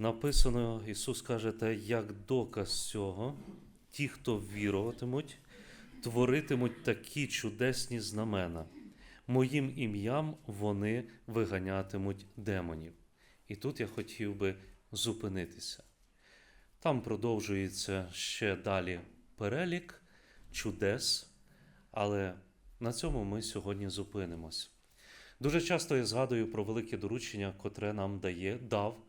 Написано, Ісус каже, та як доказ цього, ті, хто віруватимуть, творитимуть такі чудесні знамена. Моїм ім'ям вони виганятимуть демонів. І тут я хотів би зупинитися. Там продовжується ще далі перелік чудес, але на цьому ми сьогодні зупинимось. Дуже часто я згадую про велике доручення, котре нам дає, дав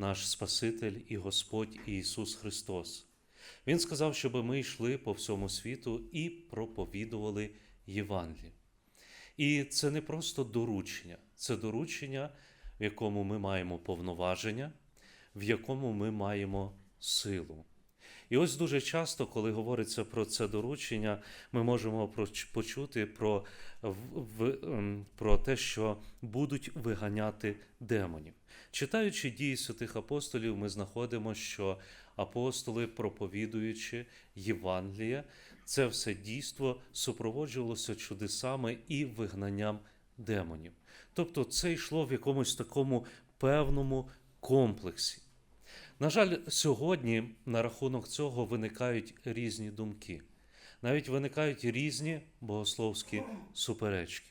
наш Спаситель і Господь Ісус Христос. Він сказав, щоб ми йшли по всьому світу і проповідували Євангеліє. І це не просто доручення, це доручення, в якому ми маємо повноваження, в якому ми маємо силу. І ось дуже часто, коли говориться про це доручення, ми можемо почути про, ем, про те, що будуть виганяти демонів. Читаючи дії святих апостолів, ми знаходимо, що апостоли, проповідуючи Євангеліє, це все дійство супроводжувалося чудесами і вигнанням демонів. Тобто це йшло в якомусь такому певному комплексі. На жаль, сьогодні на рахунок цього виникають різні думки, навіть виникають різні богословські суперечки.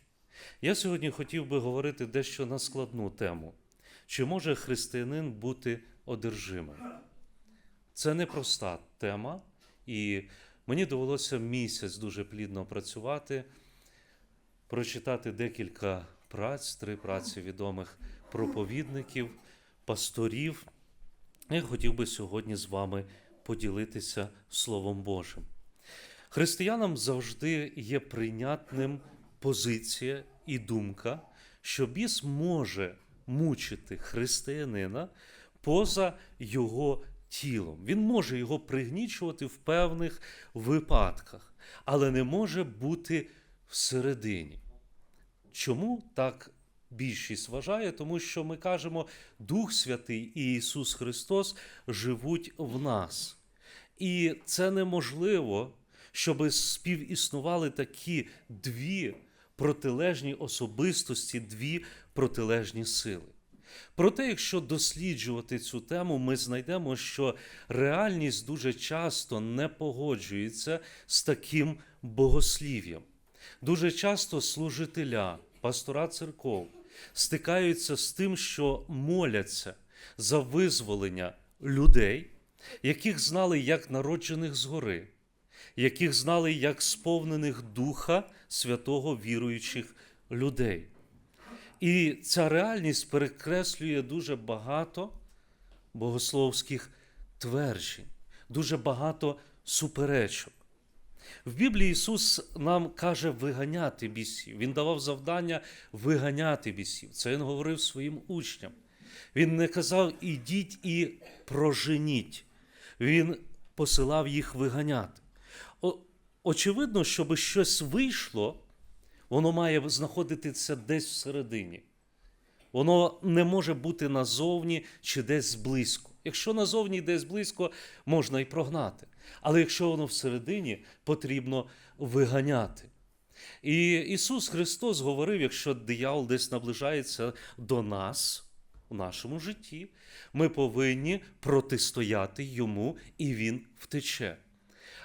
Я сьогодні хотів би говорити дещо на складну тему: чи може християнин бути одержимим? Це непроста тема, і мені довелося місяць дуже плідно працювати, прочитати декілька праць, три праці відомих проповідників, пасторів. Я хотів би сьогодні з вами поділитися Словом Божим. Християнам завжди є прийнятним позиція і думка, що біс може мучити християнина поза його тілом. Він може його пригнічувати в певних випадках, але не може бути всередині. Чому так більшість вважає? Тому що ми кажемо, Дух Святий і Ісус Христос живуть в нас. І це неможливо, щоб співіснували такі дві протилежні особистості, дві протилежні сили. Проте, якщо досліджувати цю тему, ми знайдемо, що реальність дуже часто не погоджується з таким богослів'ям. Дуже часто служителя, пастора церков стикаються з тим, що моляться за визволення людей, яких знали як народжених згори, яких знали як сповнених Духа Святого віруючих людей. І ця реальність перекреслює дуже багато богословських тверджень, дуже багато суперечок. В Біблії Ісус нам каже виганяти бісів. Він давав завдання виганяти бісів. Це Він говорив своїм учням. Він не казав ідіть і проженіть. Він посилав їх виганяти. Очевидно, щоб щось вийшло, воно має знаходитися десь всередині. Воно не може бути назовні чи десь близько. Якщо назовні десь близько, можна і прогнати. Але якщо воно всередині, потрібно виганяти. І Ісус Христос говорив, якщо диявол десь наближається до нас у нашому житті, ми повинні протистояти йому, і він втече.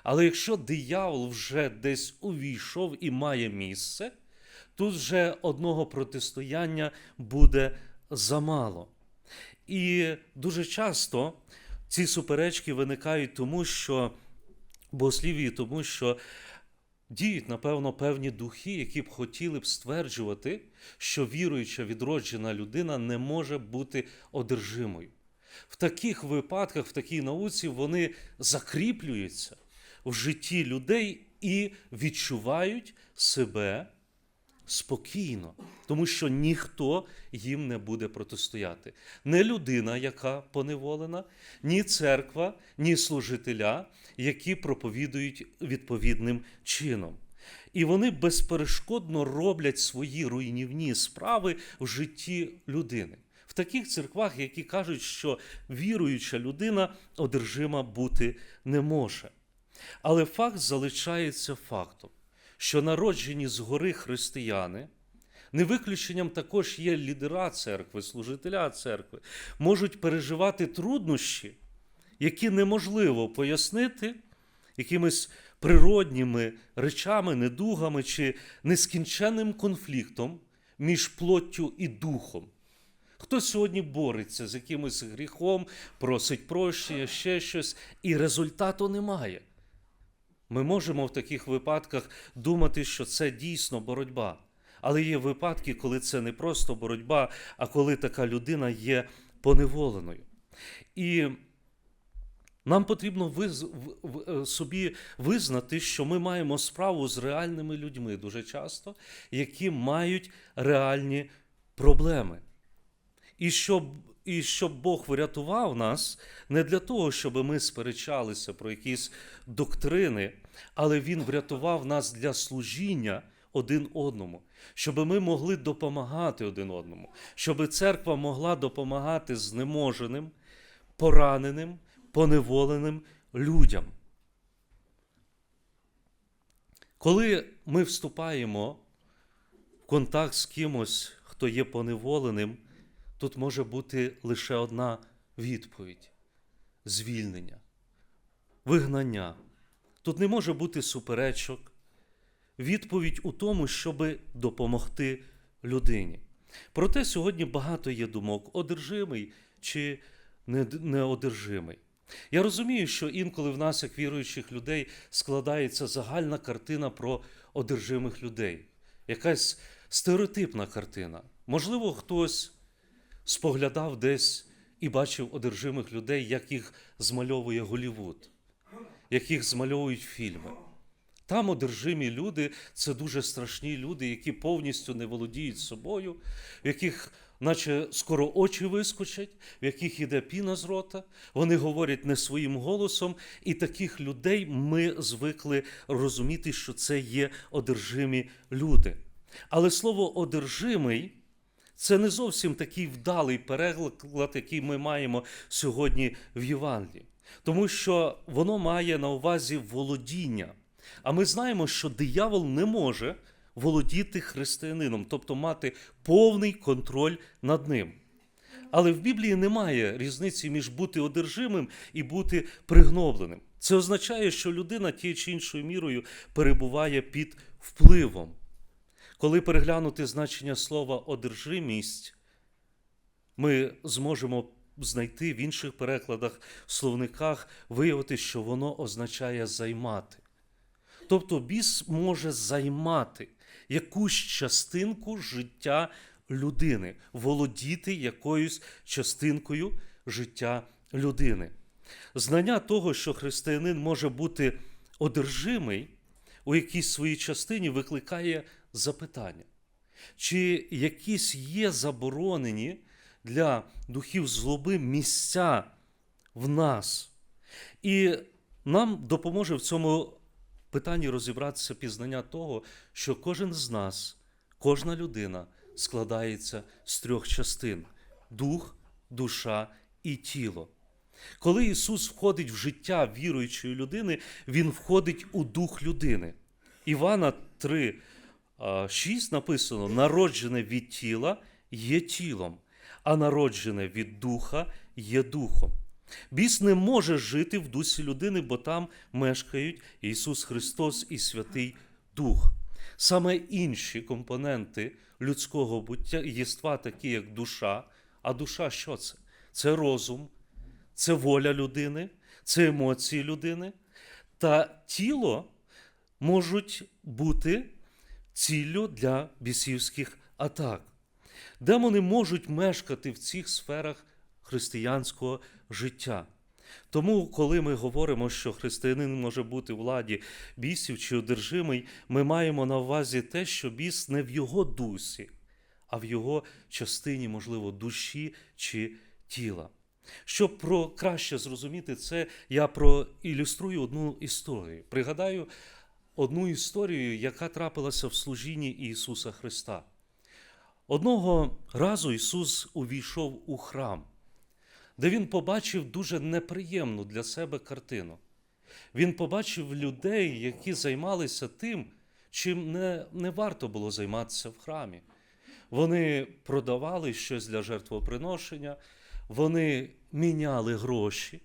Але якщо диявол вже десь увійшов і має місце, тут вже одного протистояння буде замало. І дуже часто ці суперечки виникають тому, що богослів'ї, тому що діють, напевно, певні духи, які б хотіли б стверджувати, що віруюча відроджена людина не може бути одержимою. В таких випадках, в такій науці, вони закріплюються в житті людей і відчувають себе спокійно, тому що ніхто їм не буде протистояти. Не людина, яка поневолена, ні церква, ні служителя, які проповідують відповідним чином. І вони безперешкодно роблять свої руйнівні справи в житті людини. В таких церквах, які кажуть, що віруюча людина одержима бути не може. Але факт залишається фактом, що народжені згори християни Не виключенням також є лідера церкви, служителя церкви, можуть переживати труднощі, які неможливо пояснити якимись природніми речами, недугами чи нескінченним конфліктом між плоттю і духом. Хто сьогодні бореться з якимось гріхом, просить прощення, ще щось, і результату немає. Ми можемо в таких випадках думати, що це дійсно боротьба. Але є випадки, коли це не просто боротьба, а коли така людина є поневоленою. І нам потрібно виз... е, собі визнати, що ми маємо справу з реальними людьми дуже часто, які мають реальні проблеми. І щоб, і щоб Бог врятував нас не для того, щоб ми сперечалися про якісь доктрини, але Він врятував нас для служіння один одному, щоб ми могли допомагати один одному, щоб церква могла допомагати знеможеним, пораненим, поневоленим людям. Коли ми вступаємо в контакт з кимось, хто є поневоленим, тут може бути лише одна відповідь: звільнення, вигнання. Тут не може бути суперечок. Відповідь у тому, щоб допомогти людині. Проте сьогодні багато є думок: одержимий чи неодержимий. Я розумію, що інколи в нас, як віруючих людей, складається загальна картина про одержимих людей, якась стереотипна картина. Можливо, хтось споглядав десь і бачив одержимих людей, як їх змальовує Голівуд, як їх змальовують фільми. Там одержимі люди це дуже страшні люди, які повністю не володіють собою, в яких, наче скоро очі вискочать, в яких іде піна з рота, вони говорять не своїм голосом, і таких людей ми звикли розуміти, що це є одержимі люди. Але слово одержимий це не зовсім такий вдалий переклад, який ми маємо сьогодні в Євангелії, тому що воно має на увазі володіння. А ми знаємо, що диявол не може володіти християнином, тобто мати повний контроль над ним. Але в Біблії немає різниці між бути одержимим і бути пригнобленим. Це означає, що людина тією чи іншою мірою перебуває під впливом. Коли переглянути значення слова одержимість, ми зможемо знайти в інших перекладах, словниках, виявити, що воно означає займати. Тобто біс може займати якусь частинку життя людини, володіти якоюсь частинкою життя людини. Знання того, що християнин може бути одержимий у якійсь своїй частині, викликає запитання. Чи якісь є заборонені для духів злоби місця в нас? І нам допоможе в цьому питанні розібратися пізнання того, що кожен з нас, кожна людина складається з трьох частин: дух, душа і тіло. Коли Ісус входить в життя віруючої людини, Він входить у дух людини. Івана 3, 6 написано: народжене від тіла є тілом, а народжене від духа є духом. Біс не може жити в дусі людини, бо там мешкають Ісус Христос і Святий Дух. Саме інші компоненти людського буття єства, такі як душа. А душа що це? Це розум, це воля людини, це емоції людини. Та тіло можуть бути ціллю для бісівських атак. Демони можуть мешкати в цих сферах християнського життя. Тому, коли ми говоримо, що християнин може бути в владі бісів чи одержимий, ми маємо на увазі те, що біс не в його дусі, а в його частині, можливо, душі чи тіла. Щоб про краще зрозуміти це, я проілюструю одну історію. Пригадаю одну історію, яка трапилася в служінні Ісуса Христа. Одного разу Ісус увійшов у храм, де Він побачив дуже неприємну для себе картину. Він побачив людей, які займалися тим, чим не, не варто було займатися в храмі. Вони продавали щось для жертвоприношення, вони міняли гроші,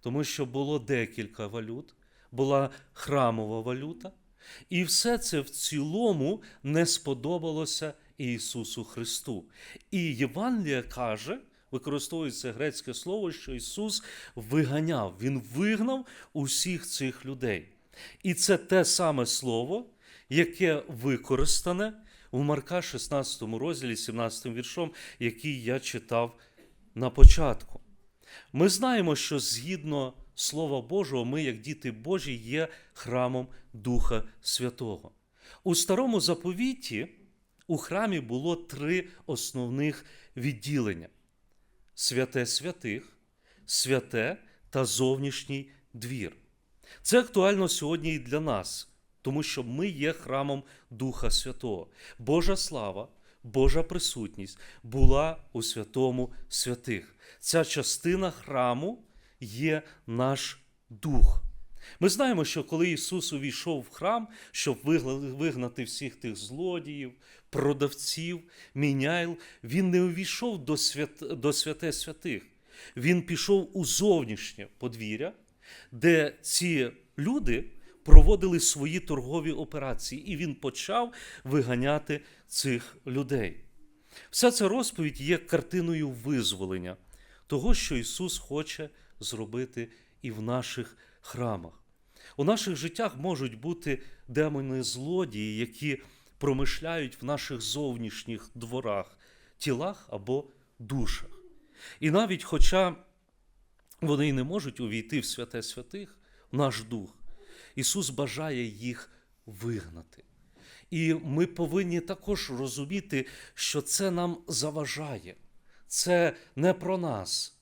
тому що було декілька валют, була храмова валюта. І все це в цілому не сподобалося Ісусу Христу. І Євангелія каже, використовується грецьке слово, що Ісус виганяв, Він вигнав усіх цих людей. І це те саме слово, яке використане у Марка 16 розділі, 17 віршом, який я читав на початку. Ми знаємо, що згідно Слова Божого, ми, як діти Божі, є храмом Духа Святого. У старому заповіті у храмі було три основних відділення: святе святих, святе та зовнішній двір. Це актуально сьогодні і для нас, тому що ми є храмом Духа Святого. Божа слава, Божа присутність була у святому святих. Ця частина храму є наш дух. Ми знаємо, що коли Ісус увійшов в храм, щоб вигнати всіх тих злодіїв, продавців, міняйл, Він не увійшов до, свят... до святе святих. Він пішов у зовнішнє подвір'я, де ці люди проводили свої торгові операції, і він почав виганяти цих людей. Вся ця розповідь є картиною визволення того, що Ісус хоче зробити і в наших храмах. У наших життях можуть бути демони злодії, які промишляють в наших зовнішніх дворах, тілах або душах. І навіть хоча вони й не можуть увійти в святе святих, в наш дух, Ісус бажає їх вигнати. І ми повинні також розуміти, що це нам заважає. Це не про нас,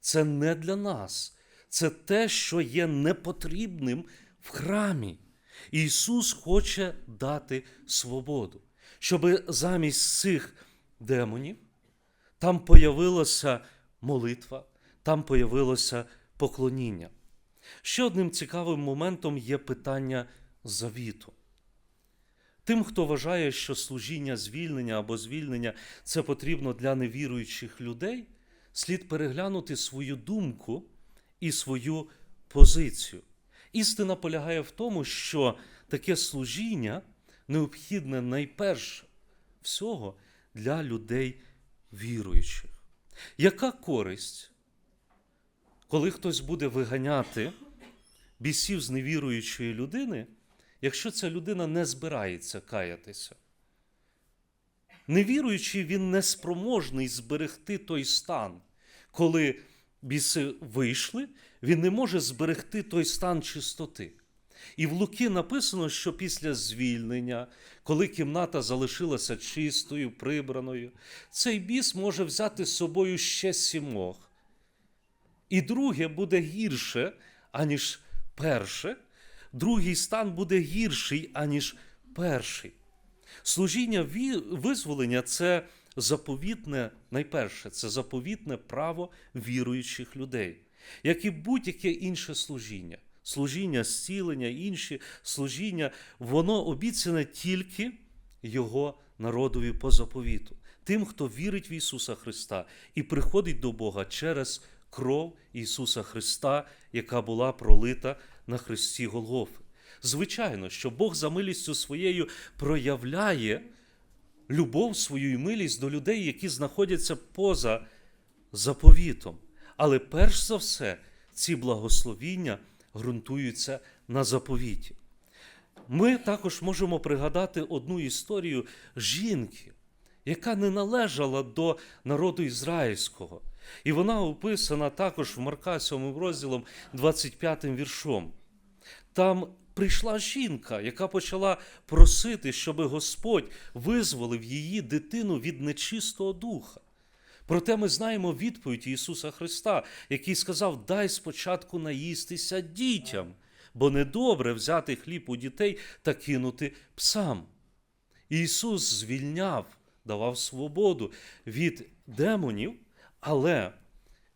це не для нас. Це те, що є непотрібним в храмі. Ісус хоче дати свободу, щоб замість цих демонів там появилася молитва, там появилося поклоніння. Ще одним цікавим моментом є питання завіту. Тим, хто вважає, що служіння звільнення або звільнення це потрібно для невіруючих людей, слід переглянути свою думку і свою позицію. Істина полягає в тому, що таке служіння необхідне найперше всього для людей віруючих. Яка користь, коли хтось буде виганяти бісів з невіруючої людини, якщо ця людина не збирається каятися? Невіруючий, він не спроможний зберегти той стан, коли біси вийшли, він не може зберегти той стан чистоти. І в Луки написано, що після звільнення, коли кімната залишилася чистою, прибраною, цей біс може взяти з собою ще сімох. І друге буде гірше, аніж перше, другий стан буде гірший, аніж перший. Служіння визволення це заповітне, найперше, це заповітне право віруючих людей, як і будь-яке інше служіння. Служіння, зцілення, інші служіння, воно обіцяне тільки його народові по заповіту, тим, хто вірить в Ісуса Христа і приходить до Бога через кров Ісуса Христа, яка була пролита на Христі Голгофи. Звичайно, що Бог за милістю своєю проявляє любов свою і милість до людей, які знаходяться поза заповітом. Але перш за все, ці благословіння ґрунтуються на заповіті. Ми також можемо пригадати одну історію жінки, яка не належала до народу ізраїльського. І вона описана також в Марка 7 розділом 25 віршом. Там прийшла жінка, яка почала просити, щоб Господь визволив її дитину від нечистого духа. Проте ми знаємо відповідь Ісуса Христа, який сказав: Дай спочатку наїстися дітям, бо недобре взяти хліб у дітей та кинути псам. Ісус звільняв, давав свободу від демонів, але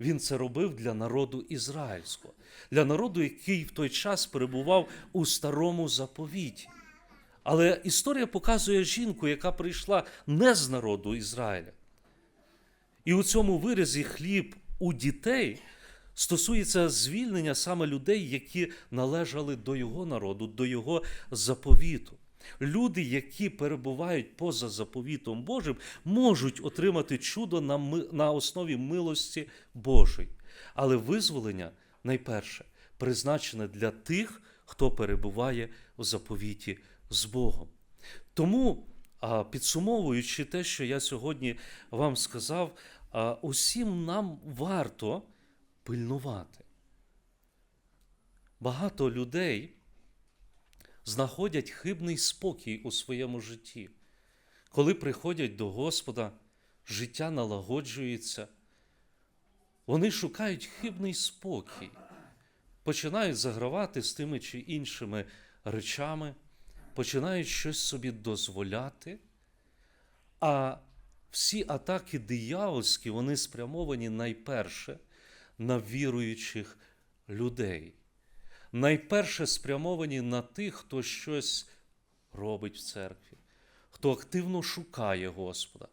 Він це робив для народу ізраїльського, для народу, який в той час перебував у старому заповіті. Але історія показує жінку, яка прийшла не з народу Ізраїля. І у цьому виразі хліб у дітей стосується звільнення саме людей, які належали до його народу, до його заповіту. Люди, які перебувають поза заповітом Божим, можуть отримати чудо на, на основі милості Божої. Але визволення найперше призначене для тих, хто перебуває в заповіті з Богом. Тому, підсумовуючи те, що я сьогодні вам сказав, усім нам варто пильнувати. Багато людей знаходять хибний спокій у своєму житті. Коли приходять до Господа, життя налагоджується, вони шукають хибний спокій, починають загравати з тими чи іншими речами, починають щось собі дозволяти, а всі атаки диявольські вони спрямовані найперше на віруючих людей. Найперше спрямовані на тих, хто щось робить в церкві, хто активно шукає Господа.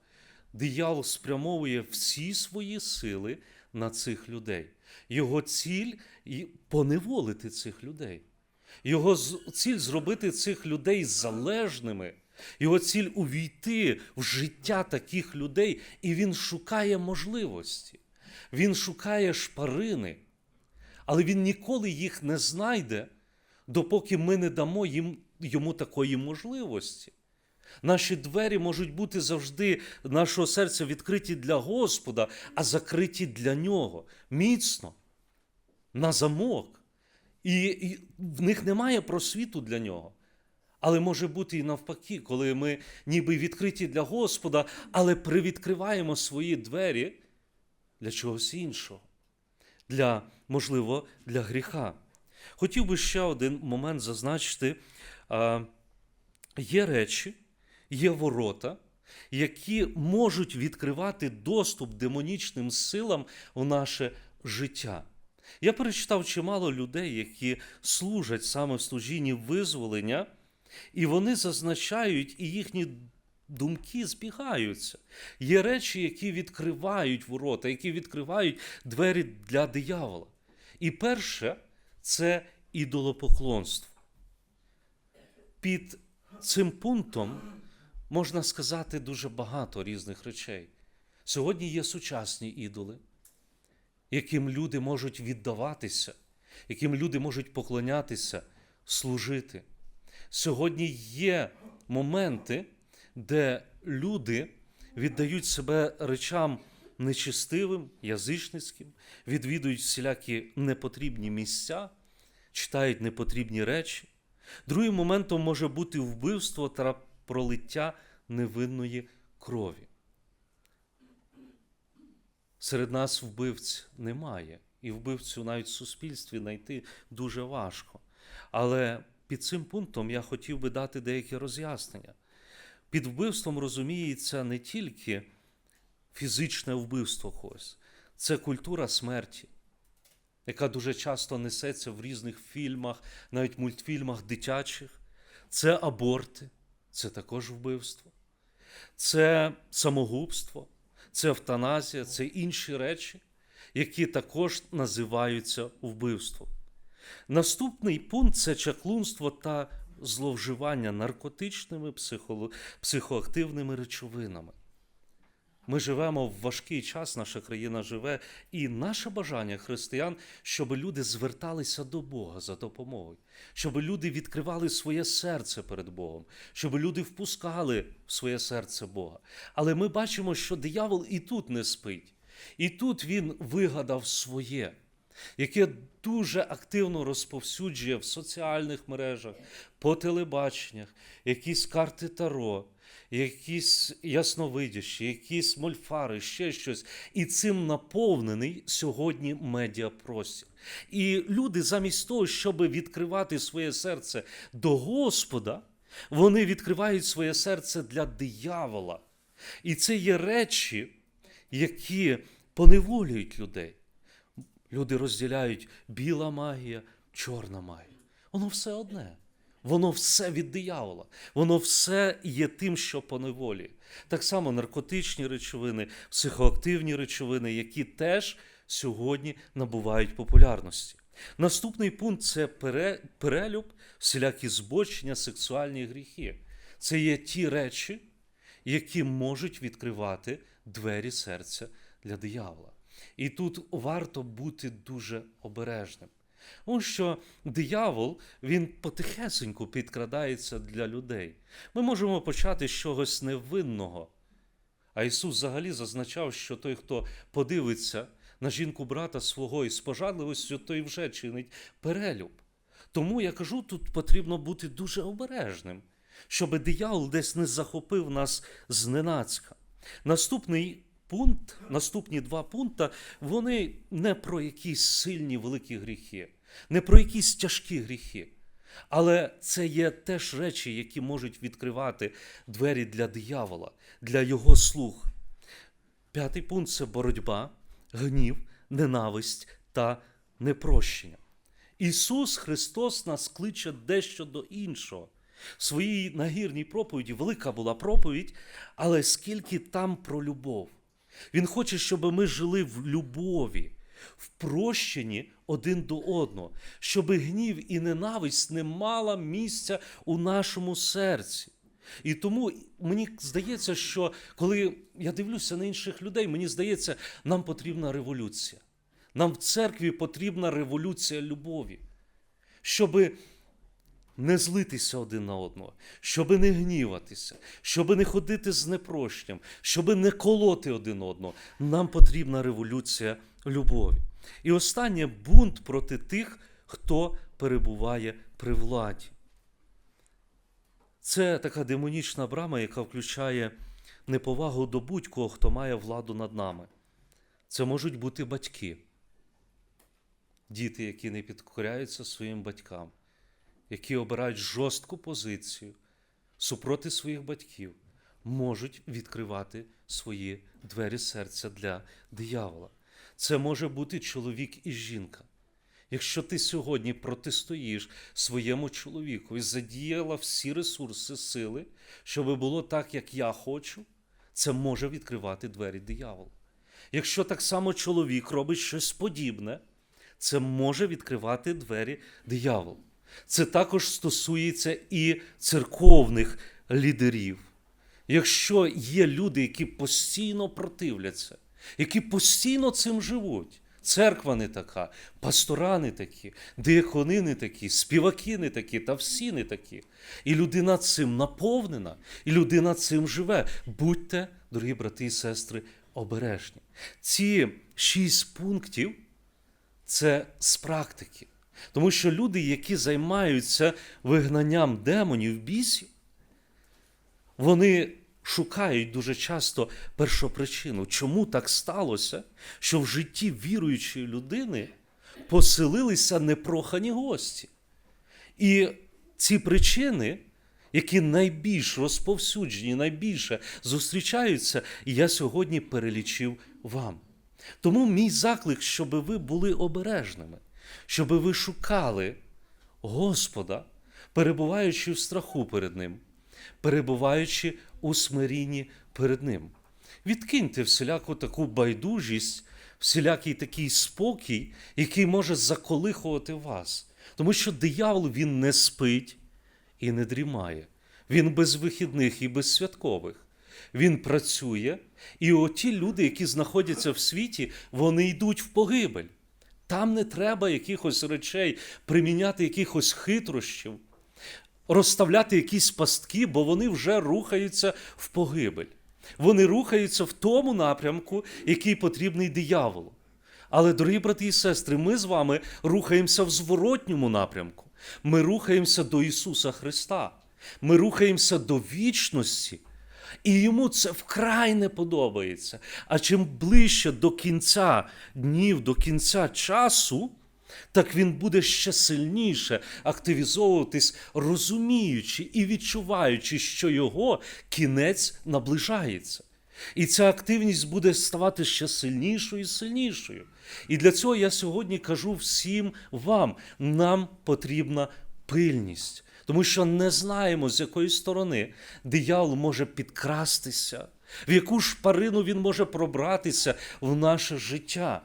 Диявол спрямовує всі свої сили на цих людей. Його ціль поневолити цих людей. Його ціль зробити цих людей залежними. Його ціль увійти в життя таких людей, і він шукає можливості. Він шукає шпарини, але він ніколи їх не знайде, допоки ми не дамо їм, йому такої можливості. Наші двері можуть бути завжди нашого серця відкриті для Господа, а закриті для нього міцно, на замок. І, і в них немає просвіту для нього. Але може бути і навпаки, коли ми ніби відкриті для Господа, але привідкриваємо свої двері для чогось іншого, для, можливо, для гріха. Хотів би ще один момент зазначити. Є речі, є ворота, які можуть відкривати доступ демонічним силам в наше життя. Я перечитав чимало людей, які служать саме в служінні визволення, і вони зазначають, і їхні думки збігаються. Є речі, які відкривають ворота, які відкривають двері для диявола. І перше це ідолопоклонство. Під цим пунктом можна сказати дуже багато різних речей. Сьогодні є сучасні ідоли, яким люди можуть віддаватися, яким люди можуть поклонятися, служити. Сьогодні є моменти, де люди віддають себе речам нечистивим, язичницьким, відвідують всілякі непотрібні місця, читають непотрібні речі. Другим моментом може бути вбивство та пролиття невинної крові. Серед нас вбивць немає, і вбивцю навіть в суспільстві знайти дуже важко. Але під цим пунктом я хотів би дати деякі роз'яснення. Під вбивством розуміється не тільки фізичне вбивство когось, це культура смерті, яка дуже часто несеться в різних фільмах, навіть мультфільмах дитячих. Це аборти, це також вбивство, це самогубство, це евтаназія, це інші речі, які також називаються вбивством. Наступний пункт це чаклунство та зловживання наркотичними психоло- психоактивними речовинами. Ми живемо в важкий час, наша країна живе, і наше бажання християн, щоб люди зверталися до Бога за допомогою, щоб люди відкривали своє серце перед Богом, щоб люди впускали в своє серце Бога. Але ми бачимо, що диявол і тут не спить, і тут він вигадав своє. Яке дуже активно розповсюджує в соціальних мережах, по телебаченнях, якісь карти Таро, якісь ясновидящі, якісь мольфари, ще щось. І цим наповнений сьогодні медіапростір. І люди, замість того, щоб відкривати своє серце до Господа, вони відкривають своє серце для диявола. І це є речі, які поневолюють людей. Люди розділяють біла магія, чорна магія. Воно все одне. Воно все від диявола, воно все є тим, що поневолі. Так само наркотичні речовини, психоактивні речовини, які теж сьогодні набувають популярності. Наступний пункт це пере- перелюб, всілякі збочення, сексуальні гріхи. Це є ті речі, які можуть відкривати двері серця для диявола. І тут варто бути дуже обережним. Тому що диявол він потихесеньку підкрадається для людей. Ми можемо почати з чогось невинного. А Ісус взагалі зазначав, що той, хто подивиться на жінку брата свого із пожадливістю, той вже чинить перелюб. Тому я кажу, тут потрібно бути дуже обережним, щоб диявол десь не захопив нас зненацька. Наступний пункт, наступні два пункти, вони не про якісь сильні великі гріхи, не про якісь тяжкі гріхи. Але це є теж речі, які можуть відкривати двері для диявола, для його слуг. П'ятий пункт це боротьба, гнів, ненависть та непрощення. Ісус Христос нас кличе дещо до іншого. В своїй нагірній проповіді велика була проповідь, але скільки там про любов. Він хоче, щоб ми жили в любові, в прощенні один до одного, щоб гнів і ненависть не мала місця у нашому серці. І тому мені здається, що коли я дивлюся на інших людей, мені здається, нам потрібна революція. Нам в церкві потрібна революція любові, щоб не злитися один на одного, щоб не гніватися, щоб не ходити з непрощенням, щоб не колоти один одного. Нам потрібна революція любові. І останнє бунт проти тих, хто перебуває при владі. Це така демонічна брама, яка включає неповагу до будь-кого, хто має владу над нами. Це можуть бути батьки, діти, які не підкоряються своїм батькам, які обирають жорстку позицію супроти своїх батьків, можуть відкривати свої двері серця для диявола. Це може бути чоловік і жінка. Якщо ти сьогодні протистоїш своєму чоловіку і задіяла всі ресурси сили, щоб було так, як я хочу, це може відкривати двері дияволу. Якщо так само чоловік робить щось подібне, це може відкривати двері дияволу. Це також стосується і церковних лідерів. Якщо є люди, які постійно противляться, які постійно цим живуть, церква не така, пастора не такі, диакони не такі, співаки не такі, та всі не такі. І людина цим наповнена, і людина цим живе. Будьте, дорогі брати і сестри, обережні. Ці шість пунктів це з практики. Тому що люди, які займаються вигнанням демонів, бісів, вони шукають дуже часто першопричину, чому так сталося, що в житті віруючої людини поселилися непрохані гості. І ці причини, які найбільш розповсюджені, найбільше зустрічаються, я сьогодні перелічив вам. Тому мій заклик, щоб ви були обережними, щоб ви шукали Господа, перебуваючи в страху перед Ним, перебуваючи у смирінні перед Ним. Відкиньте всіляку таку байдужість, всілякий такий спокій, який може заколихувати вас. Тому що диявол він не спить і не дрімає. Він без вихідних і без святкових. Він працює, і оті люди, які знаходяться в світі, вони йдуть в погибель. Там не треба якихось речей, приміняти якихось хитрощів, розставляти якісь пастки, бо вони вже рухаються в погибель. Вони рухаються в тому напрямку, який потрібний дияволу. Але, дорогі брати і сестри, ми з вами рухаємося в зворотньому напрямку. Ми рухаємося до Ісуса Христа. Ми рухаємося до вічності. І йому це вкрай не подобається. А чим ближче до кінця днів, до кінця часу, так він буде ще сильніше активізовуватись, розуміючи і відчуваючи, що його кінець наближається. І ця активність буде ставати ще сильнішою і сильнішою. І для цього я сьогодні кажу всім вам: нам потрібна пильність. Тому що не знаємо, з якої сторони диявол може підкрастися, в яку шпарину він може пробратися в наше життя.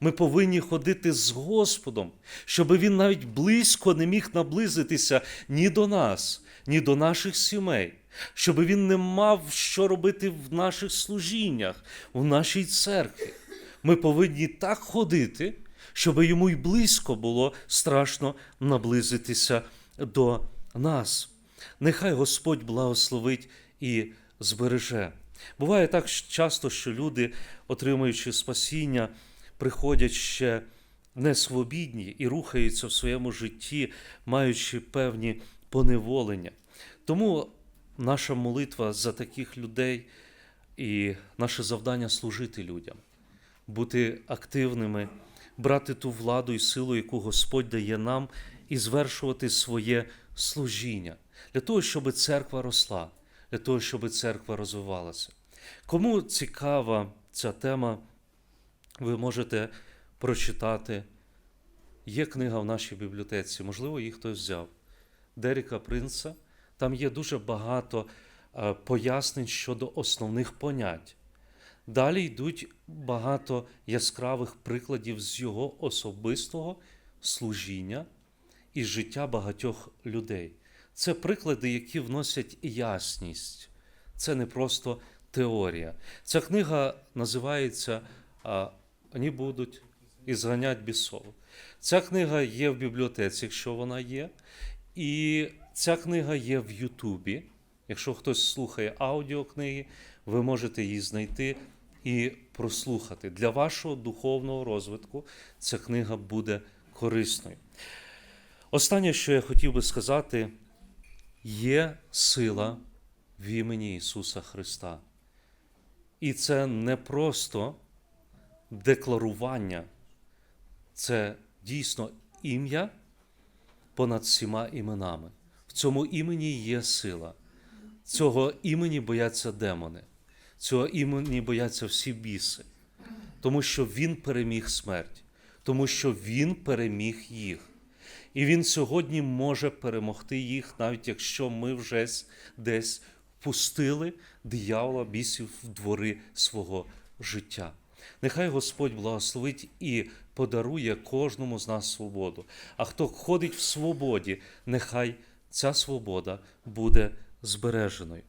Ми повинні ходити з Господом, щоб він навіть близько не міг наблизитися ні до нас, ні до наших сімей, щоб він не мав що робити в наших служіннях, в нашій церкві. Ми повинні так ходити, щоб йому й близько було страшно наблизитися до нас. Нехай Господь благословить і збереже. Буває так часто, що люди, отримуючи спасіння, приходять ще несвобідні і рухаються в своєму житті, маючи певні поневолення. Тому наша молитва за таких людей і наше завдання служити людям, бути активними, брати ту владу і силу, яку Господь дає нам, і звершувати своє служіння для того, щоб церква росла, для того, щоб церква розвивалася. Кому цікава ця тема, ви можете прочитати. Є книга в нашій бібліотеці, можливо, її хтось взяв. Деріка Принца. Там є дуже багато е, пояснень щодо основних понять. Далі йдуть багато яскравих прикладів з його особистого служіння і життя багатьох людей. Це приклади, які вносять ясність. Це не просто теорія. Ця книга називається Вони будуть і зганять бісов. Ця книга є в бібліотеці, якщо вона є. І ця книга є в Ютубі. Якщо хтось слухає аудіокниги, ви можете її знайти і прослухати. Для вашого духовного розвитку ця книга буде корисною. Останнє, що я хотів би сказати, є сила в імені Ісуса Христа. І це не просто декларування, це дійсно ім'я понад всіма іменами. В цьому імені є сила. Цього імені бояться демони, цього імені бояться всі біси, тому що Він переміг смерть, тому що Він переміг їх. І Він сьогодні може перемогти їх, навіть якщо ми вже десь впустили диявола бісів в двори свого життя. Нехай Господь благословить і подарує кожному з нас свободу. А хто ходить в свободі, нехай ця свобода буде збереженою.